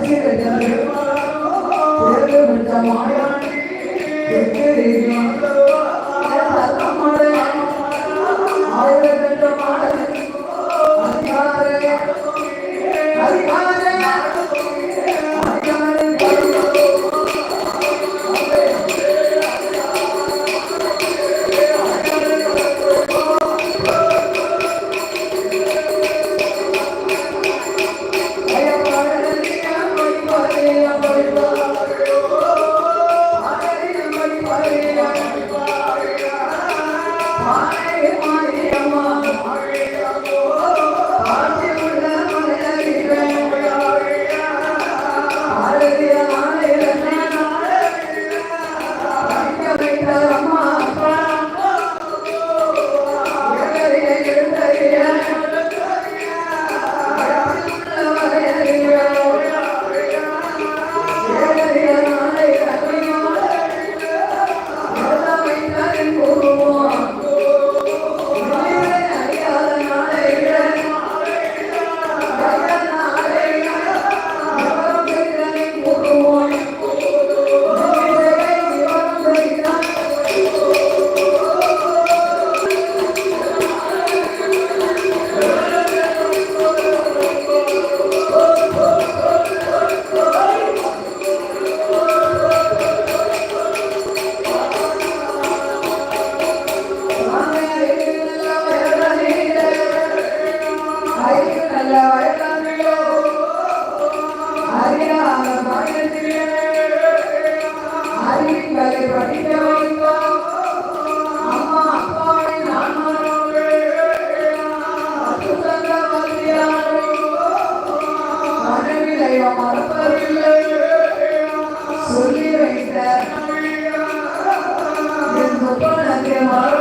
சொல்லி மாற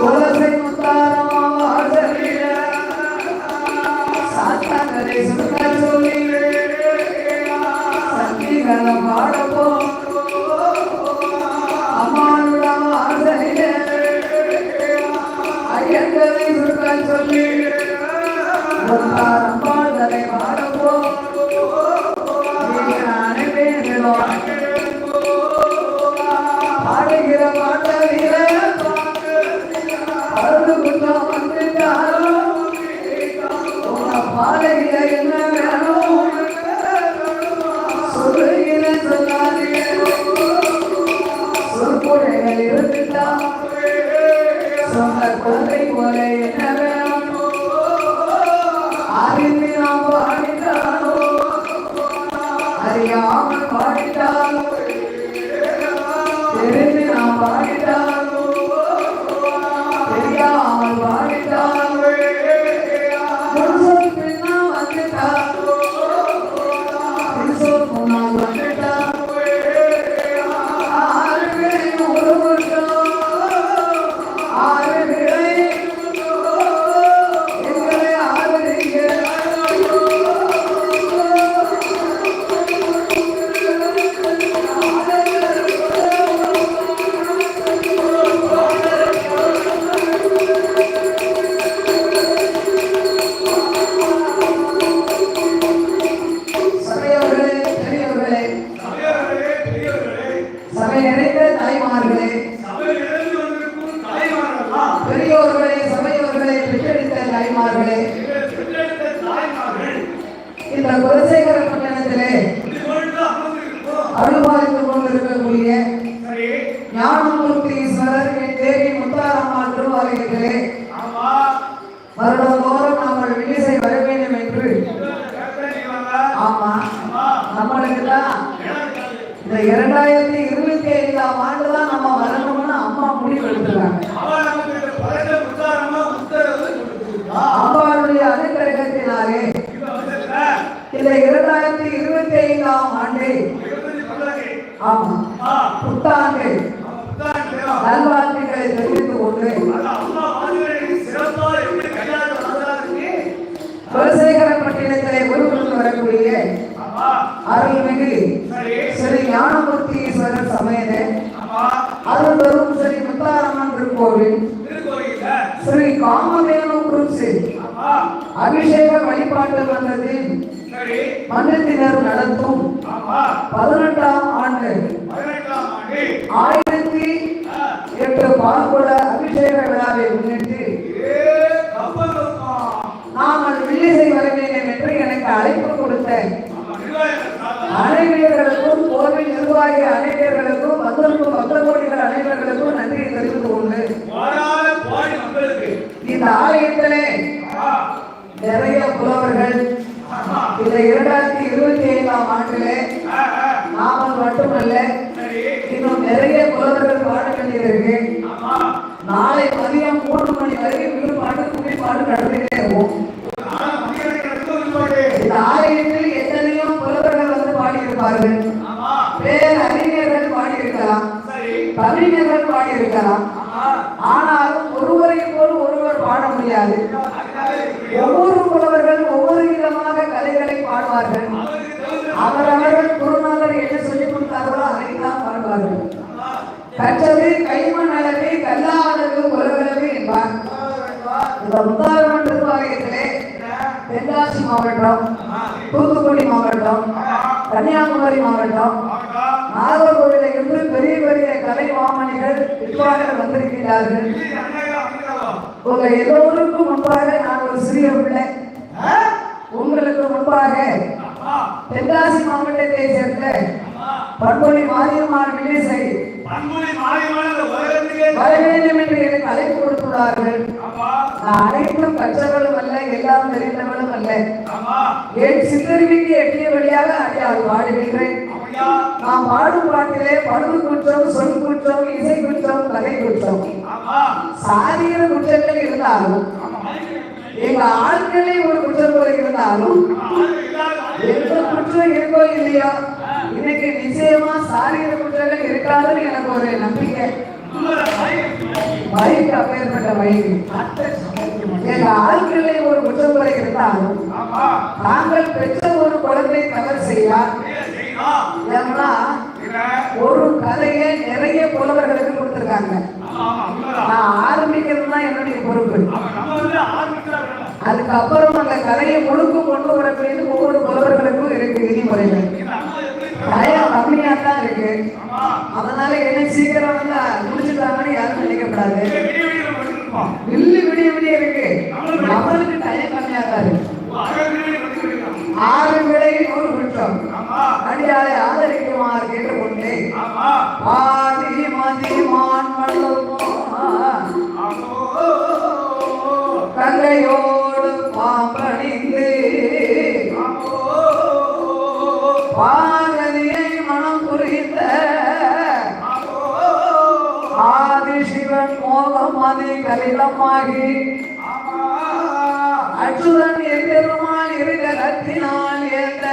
Well, let's Hallelujah. so for my water தாய்மார்களே பெரியோர்களே சபையோர்களே பெற்றெடுத்த தாய்மார்களே இந்த குலசேகர பட்டணத்திலே அருள்பாலித்துக் கொண்டிருக்கக்கூடிய ஞானமூர்த்தி ஈஸ்வரர் என் தேவி முத்தாரம்மாள் திருவாலயத்திலே வருடந்தோறும் நாங்கள் வில்லிசை வர வேண்டும் என்று ஆமா நம்மளுக்கு தான் இந்த இரண்டாயிரத்தி இருபத்தி ஐந்தாம் ஆண்டு தான் நம்ம வரணும்னு அம்மா முடிவு எடுத்துருக்காங்க அம்மாவுடைய அனுகிரகத்தினாலே இந்த இரண்டாயிரத்தி இருபத்தி ஐந்தாம் ஆண்டு. ஆமா. புத்தாண்டு. நல்வாழ்த்துக்களை தெரிவித்துக் கொண்டு. குலசேகரப்பட்டினத்திலே உருவெடுத்து வரக்கூடிய அருள்மிகு ஸ்ரீ ஞானமூர்த்தி ஈஸ்வரர் சமேத அருள்வரும் ஸ்ரீ முத்தாரம்மன் திருக்கோவில் ஸ்ரீ காமதேனு குருசி அபிஷேக வழிபாட்டு மன்றத்தில் மன்னத்தினர் நடத்தும் பதினெட்டாம் ஆண்டு ஆயிரத்தி எட்டு பால்குட அபிஷேக விழாவை முன்னிட்டு நாங்கள் வில்லிசை வரவேன் என்று எனக்கு அழைப்பு கொடுத்தேன். அனைவர்களுக்கும் கோவில் நிர்வாகி அனைவர்களுக்கும் வந்திருக்கும் மக்கள் கோடிகள் அனைவர்களுக்கும் நன்றி தெரிவித்துக் கொண்டு இந்த ஆலய இந்த இரண்டாயிரத்தி இருபத்தி ஐந்தாம் ஆண்டுல நாமல் மட்டுமல்ல இன்னும் நிறைய புலவர்கள் பாட வேண்டியிருக்கு நாளை மதியம் மூன்று மணி வரைக்கும் வீடு பாட்டு குடிப்பாடு கைமண் அளவே கல்லாதது உறவளவே என்பார். இந்த முத்தாரம்மன் திருவாலயத்திலே தென்காசி மாவட்டம் தூத்துக்குடி மாவட்டம் கன்னியாகுமரி மாவட்டம் நாகர்கோவில இருந்து பெரிய பெரிய கலை மாமணிகள் வித்வான்கள் வந்திருக்கிறார்கள் உங்க எல்லோருக்கும் முன்பாக நான் ஒரு சிறிய பிள்ளை. உங்களுக்கு முன்பாக தென்காசி மாவட்டத்தை சேர்ந்த பண்பொழி மாரியம்மாள் விஜய் பண்புலி வர வேண்டும் என்று எனக்கு அழைப்பு கொடுத்துள்ளார்கள். அனைத்தும் கற்றவர்களும் அல்ல எல்லாம் தெரிந்தவர்களும் அல்ல. ஆமா என் சித்தறிவிக்கு எட்டிய வழியாக அடியால் பாடுகின்றேன்? அப்படியா? நான் பாடும் பாட்டிலே படுகு குற்றம் சொல் குற்றம் இசை குற்றம் கலை குற்றம். சாதீன குற்றங்கள் இருந்தாலும் எங்க ஆட்களே ஒரு குற்றம் போல இருந்தாலும் எந்த குற்றம் இருக்கோ இல்லையோ இன்னைக்கு நிச்சயமா சாரீர குற்றங்கள் இருக்காதுன்னு எனக்கு ஒரு நம்பிக்கை. உங்களை அப்பேற்பட்ட மைக் எங்க ஆட்களை ஒரு குற்றம் இருந்தாலும் தாங்கள் பெற்ற ஒரு குழந்தை தவறு செய்யார் ஏன்னா ஒரு கதையை நிறைய புலவர்களுக்கு கொடுத்துருக்காங்க. நான் ஆரம்பிக்கிறது தான் என்னுடைய பொறுப்பு. அதுக்கப்புறம் அந்த கதையை முழுக்க கொண்டு வரக்கூடியது ஒவ்வொரு புலவர்களுக்கும் இருக்கு விதிமுறைகள். பயம் கம்மியா தான் இருக்கு. அதனால என்ன சீக்கிரம் வந்து முடிச்சுட்டாங்கன்னு யாரும் நினைக்கப்படாது. விடிய விடிய வில்லு விடிய விடிய இருக்கு. அவருக்கு டைம் கம்மியா தான் இருக்கு. ஆறு விலை ஒரு குற்றம். ஆமா அடியாரை ஆதரிக்குமாறு கேட்டுக்கொண்டு. பாதி மதி மான் வள்ளுவோ ஆமோ ஆமா அச்சுதன் எம்பெருமான் இருகலத்தினால் எந்த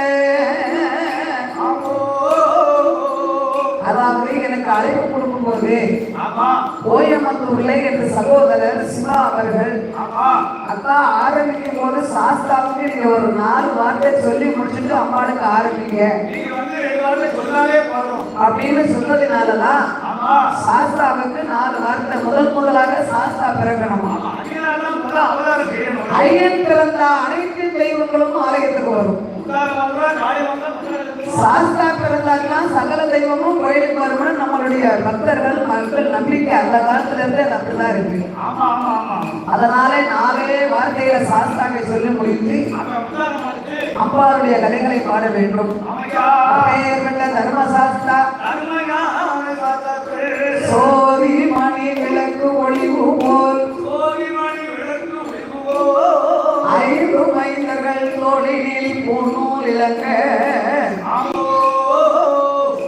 அதாவது எனக்கு அழைப்பு கொடுக்கும்போது ஆமா கோயம்புத்தூர்ல என்ற சகோதரர் சிவா அவர்கள் அக்கா ஆரம்பிக்கும் போது சாஸ்தாவுக்கு நீங்க ஒரு நாலு வார்த்தை சொல்லி முடிச்சுட்டு அம்மாளுக்கு ஆரம்பிங்க. அப்படின்னு சொன்னதுனாலதான் சாஸ்தாவுக்கு நாலு வார்த்தை. முதல் முதலாக சாஸ்தா பிறக்கணும். ஐயன் பிறந்த அனைத்து தெய்வங்களும் ஆலயத்துக்கு வரும். சாஸ்தா பிறந்தாக்கெல்லாம் சகல தெய்வமும் கோயிலுக்கு வரும்னு நம்மளுடைய பக்தர்கள் மக்கள் நம்பிக்கை அந்த காலத்துல இருந்து அது அப்படிதான் இருக்கு. அதனால நாலே வார்த்தையில சாஸ்தாவை சொல்லி முடித்து அம்பாவுடைய கலைகளை பாட வேண்டும். தர்மசாஸ்தா சோதி மணி விளக்கு ஒளிவு போல். ஐந்து மைந்தர்கள் தோழினில் பூநூல் ஆமோ.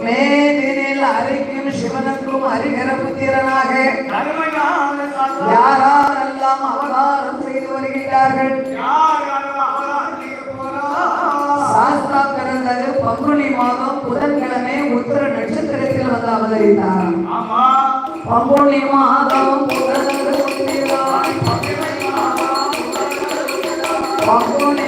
மேதினில் அரிக்கும் சிவனுக்கும் அரிகர புத்திரனாக. யாரெல்லாம் அவதாரம் செய்து வருகிறார்கள் சாஸ்தா பிறந்தது பங்குனி மாதம் புதன்கிழமை உத்தர நட்சத்திரத்தில் வந்து அவதரித்தார். பங்குனி மாதம் உத்திராய் பங்குனி